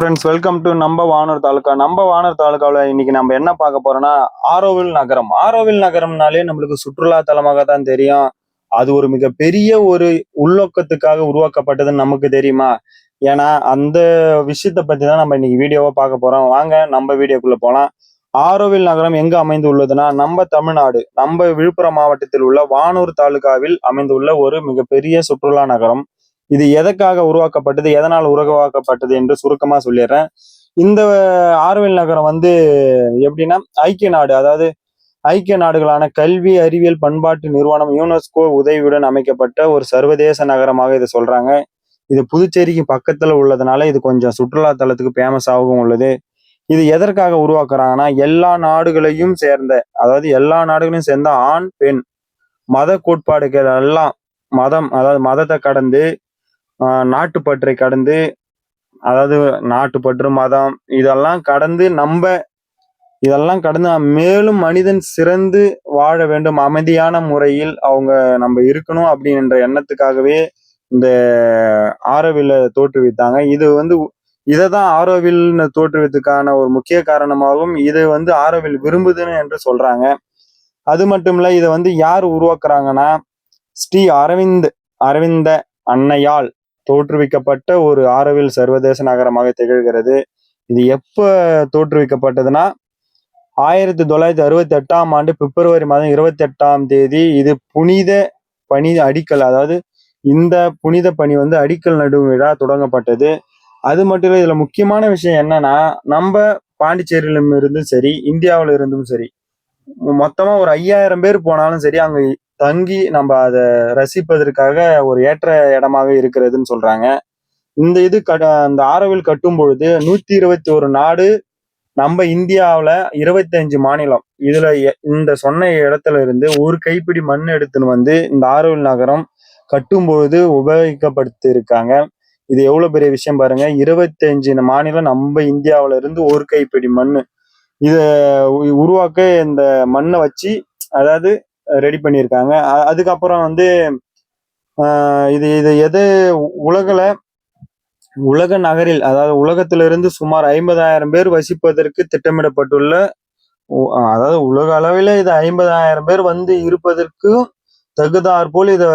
Friends welcome to நம்ம வானூர் தாலுக்கா நம்ம வானூர் தாலுக்காவில் இன்னைக்கு நம்ம என்ன பார்க்க போறோம்னா ஆரோவில் நகரம். ஆரோவில் நகரம்னாலே நம்மளுக்கு சுற்றுலா தலமாக தான் தெரியும். அது ஒரு மிகப்பெரிய ஒரு உள்நோக்கத்துக்காக உருவாக்கப்பட்டதுன்னு நமக்கு தெரியுமா? ஏன்னா அந்த விஷயத்தை பத்தி தான் நம்ம இன்னைக்கு வீடியோவா பார்க்க போறோம். வாங்க நம்ம வீடியோக்குள்ள போலாம். ஆரோவில் நகரம் எங்க அமைந்து உள்ளதுன்னா நம்ம தமிழ்நாடு நம்ம விழுப்புரம் மாவட்டத்தில் உள்ள வானூர் தாலுகாவில் அமைந்துள்ள ஒரு மிகப்பெரிய சுற்றுலா நகரம். இது எதற்காக உருவாக்கப்பட்டது எதனால் உருவாக்கப்பட்டது என்று சுருக்கமாக சொல்லிடுறேன். இந்த ஆர்வல் நகரம் வந்து எப்படின்னா ஐக்கிய நாடு அதாவது ஐக்கிய நாடுகளான கல்வி அறிவியல் பண்பாட்டு நிறுவனம் யுனெஸ்கோ உதவியுடன் அமைக்கப்பட்ட ஒரு சர்வதேச நகரமாக இதை சொல்றாங்க. இது புதுச்சேரிக்கு பக்கத்துல உள்ளதுனால இது கொஞ்சம் சுற்றுலா தலத்துக்கு ஃபேமஸாகவும் உள்ளது. இது எதற்காக உருவாக்குறாங்கன்னா எல்லா நாடுகளையும் சேர்ந்த அதாவது எல்லா நாடுகளையும் சேர்ந்த ஆண் பெண் மத கோட்பாடுகள் எல்லாம் மதம் அதாவது மதத்தை கடந்து நாட்டுப்பற்றை கடந்து அதாவது நாட்டுப்பற்று மதம் இதெல்லாம் கடந்து நம்ம இதெல்லாம் கடந்து மேலும் மனிதன் சிறந்து வாழ வேண்டும் அமைதியான முறையில் அவங்க நம்ம இருக்கணும் அப்படின்ற எண்ணத்துக்காகவே இந்த ஆரோவில தோற்றுவித்தாங்க. இது வந்து இதை தான் ஆரோவில்னு தோற்றுவித்துக்கான ஒரு முக்கிய காரணமாகவும் இது வந்து ஆரோவில் விரும்புதுன்னு என்று சொல்றாங்க. அது மட்டும் இல்ல இதை வந்து யார் உருவாக்குறாங்கன்னா ஸ்ரீ அரவிந்த் அரவிந்த அன்னையால் தோற்றுவிக்கப்பட்ட ஒரு ஆரோவில் சர்வதேச நகரமாக திகழ்கிறது. இது எப்போ தோற்றுவிக்கப்பட்டதுன்னா ஆயிரத்தி தொள்ளாயிரத்தி அறுபத்தி எட்டாம் ஆண்டு பிப்ரவரி மாதம் இருபத்தி எட்டாம் தேதி இது புனித பணி அடிக்கல் அதாவது இந்த புனித பணி வந்து அடிக்கல் நடும் விழா தொடங்கப்பட்டது. அது மட்டும் இல்லை இதில் முக்கியமான விஷயம் என்னன்னா நம்ம பாண்டிச்சேரியிலும் இருந்தும் சரி இந்தியாவில் இருந்தும் சரி மொத்தமாக ஒரு ஐயாயிரம் பேர் போனாலும் சரி அங்கே தங்கி நம்ம அதை ரசிப்பதற்காக ஒரு ஏற்ற இடமாக இருக்கிறதுன்னு சொல்றாங்க. இந்த இது கட அந்த ஆரோவில் கட்டும் பொழுது நூத்தி இருபத்தி ஒரு நாடு நம்ம இந்தியாவில் இருபத்தஞ்சு மாநிலம். இதுல எ- இந்த சொன்ன இடத்துல இருந்து ஒரு கைப்பிடி மண் எடுத்துன்னு வந்து இந்த ஆரோவில் நகரம் கட்டும் பொழுது உபயோகப்படுத்தி இருக்காங்க இது எவ்வளவு பெரிய விஷயம் பாருங்க. இருபத்தஞ்சு மாநிலம் நம்ம இந்தியாவில இருந்து ஒரு கைப்பிடி மண் இத உருவாக்க இந்த மண்ணை வச்சு அதாவது ரெடி பண்ணியிருக்காங்க. அதுக்கப்புறம் வந்து இது இது எது உலகில் உலக நகரில் அதாவது உலகத்திலிருந்து சுமார் ஐம்பதாயிரம் பேர் வசிப்பதற்கு திட்டமிடப்பட்டுள்ள அதாவது உலக அளவில் இது ஐம்பதாயிரம் பேர் வந்து இருப்பதற்கும் தகுதாற் போல் இதை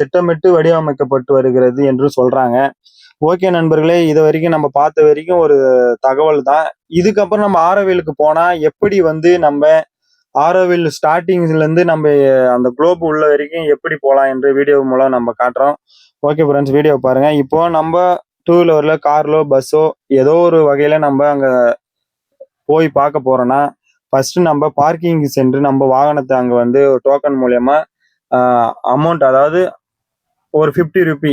திட்டமிட்டு வடிவமைக்கப்பட்டு வருகிறது என்று சொல்றாங்க. ஓகே நண்பர்களே இது வரைக்கும் நம்ம பார்த்த வரைக்கும் ஒரு தகவல் தான். இதுக்கப்புறம் நம்ம ஆரவேலுக்கு போனா எப்படி வந்து நம்ம ஆரோவில் ஸ்டார்டிங்ல இருந்து நம்ம அந்த குளோப் உள்ள வரைக்கும் எப்படி போகலாம் என்று வீடியோ மூலம் நம்ம காட்டுறோம். ஓகே ஃப்ரெண்ட்ஸ் வீடியோ பாருங்க. இப்போ நம்ம டூ வீலர்ல கார்லோ பஸ்ஸோ ஏதோ ஒரு வகையில நம்ம அங்க போய் பார்க்க போகிறோன்னா ஃபர்ஸ்ட் நம்ம பார்க்கிங் சென்று நம்ம வாகனத்தை அங்க வந்து ஒரு டோக்கன் மூலயமா அமௌண்ட் அதாவது ஒரு ஃபிஃப்டி ருபி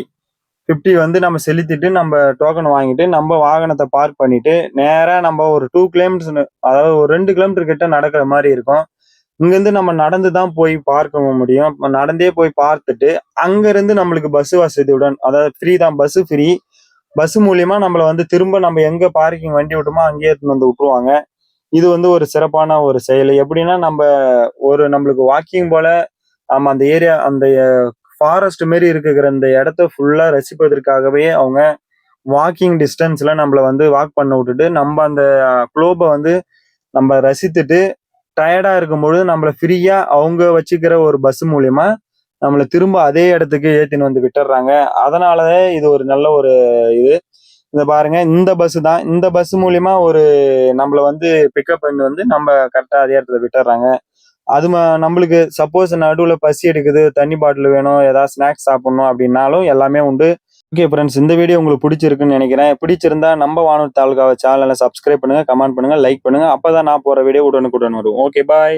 ஃபிஃப்டி வந்து நம்ம செலுத்திட்டு நம்ம டோக்கன் வாங்கிட்டு நம்ம வாகனத்தை பார்க் பண்ணிட்டு நேரா நம்ம ஒரு டூ கிலோமீட்டர்ஸ் அதாவது ஒரு ரெண்டு கிலோமீட்டர் கிட்ட நடக்கிற மாதிரி இருக்கும். இங்கேருந்து நம்ம நடந்து தான் போய் பார்க்க முடியும். நடந்தே போய் பார்த்துட்டு அங்க இருந்து நம்மளுக்கு பஸ் வசதியுடன் அதாவது ஃப்ரீ தான் பஸ் ஃப்ரீ பஸ் மூலியமா நம்மள வந்து திரும்ப நம்ம எங்க பார்க்கிங் வண்டி விட்டுமோ அங்கேயே எடுத்துன்னு வந்து விட்டுருவாங்க. இது வந்து ஒரு சிறப்பான ஒரு செயல். எப்படின்னா நம்ம ஒரு நம்மளுக்கு வாக்கிங் போல நம்ம அந்த ஏரியா அந்த ஃபாரஸ்ட் மாரி இருக்கிற அந்த இடத்த ஃபுல்லா ரசிப்பதற்காகவே அவங்க வாக்கிங் டிஸ்டன்ஸ்ல நம்மள வந்து வாக் பண்ண விட்டுட்டு நம்ம அந்த குளோபை வந்து நம்ம ரசித்துட்டு டயர்டா இருக்கும்பொழுது நம்மள ஃப்ரீயா அவங்க வச்சுக்கிற ஒரு பஸ் மூலியமா நம்மள திரும்ப அதே இடத்துக்கு ஏத்தின்னு வந்து விட்டுறாங்க அதனாலவே இது ஒரு நல்ல ஒரு இது. இந்த பாருங்க இந்த பஸ் தான். இந்த பஸ் மூலியமா ஒரு நம்மள வந்து பிக்கப் பண்ணி வந்து நம்ம கரெக்டா அதே இடத்துல விட்டுறாங்க அது ம- நம்மளுக்கு சப்போஸ் நடுவில் பசி எடுக்குது தண்ணி பாட்டில் வேணும் ஏதாவது ஸ்நாக்ஸ் சாப்பிடணும் அப்படின்னாலும் எல்லாமே உண்டு. ஓகே ஃப்ரெண்ட்ஸ் இந்த வீடியோ உங்களுக்கு பிடிச்சிருக்குன்னு நினைக்கிறேன். பிடிச்சிருந்தா நம்ம வானூர் தாலுகாவை சேனலை சப்ஸ்கிரைப் பண்ணுங்க கமெண்ட் பண்ணுங்க லைக் பண்ணுங்க. அப்பதான் நான் போற வீடியோ உடனுக்குடன் வரும். Okay bye